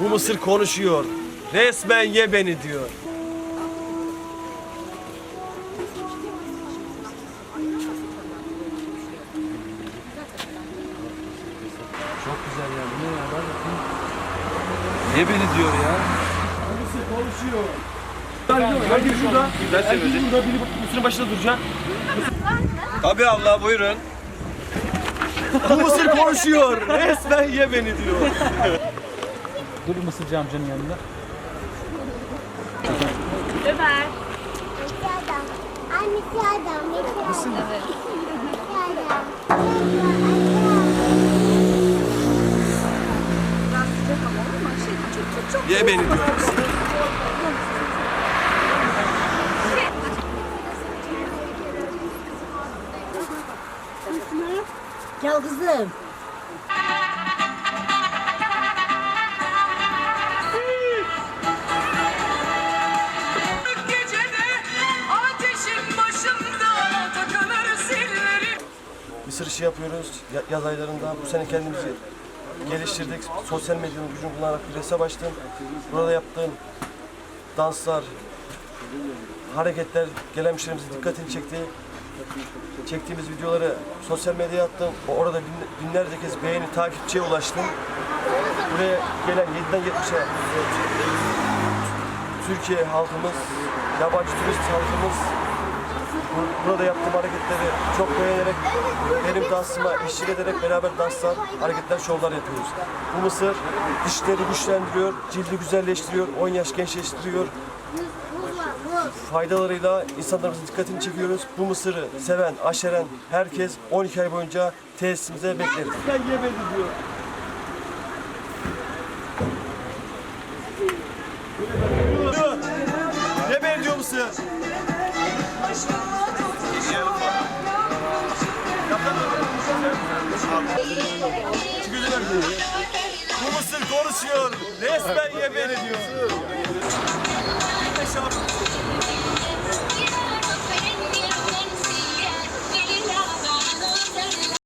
Bu mısır konuşuyor. Resmen ye beni diyor. Çok güzel ya. Bu ne ya? Bakayım. Ne beni diyor ya? Mısır konuşuyor. Herkes burada. Herkes burada. Biri mısırın başında duracak. Tabii abla buyurun. Bu mısır konuşuyor. Resmen ye beni diyor. Dur bir mısırcı amcanın yanında. Ömer. Messi adam. Ay Messi adam. Messi adam. Messi adam. Ye beni diyor. Gel kızım. Mısır işi yapıyoruz ya- yaz aylarında. Bu sene kendimizi geliştirdik. Sosyal medyanın gücünü kullanarak bir açtım. Burada yaptığım danslar, hareketler gelen müşterimizin dikkatini çekti. Çektiğimiz videoları sosyal medyaya attım. Orada bin- binlerce kez beğeni, takipçiye ulaştım. Buraya gelen 7'den 70'e Türkiye halkımız, yabancı turist halkımız burada yaptığım hareketleri çok beğenerek benim dansıma eşlik ederek beraber danslar, hareketler, şovlar yapıyoruz. Bu mısır dişleri güçlendiriyor, cildi güzelleştiriyor, 10 yaş gençleştiriyor. Faydalarıyla insanlarımızın dikkatini çekiyoruz. Bu mısırı seven, aşeren herkes 12 ay boyunca tesisimize bekleriz. Ben yemedi diyor. Mısın? Şey. Bu mısır konuşuyor. Resmen yemin ediyor.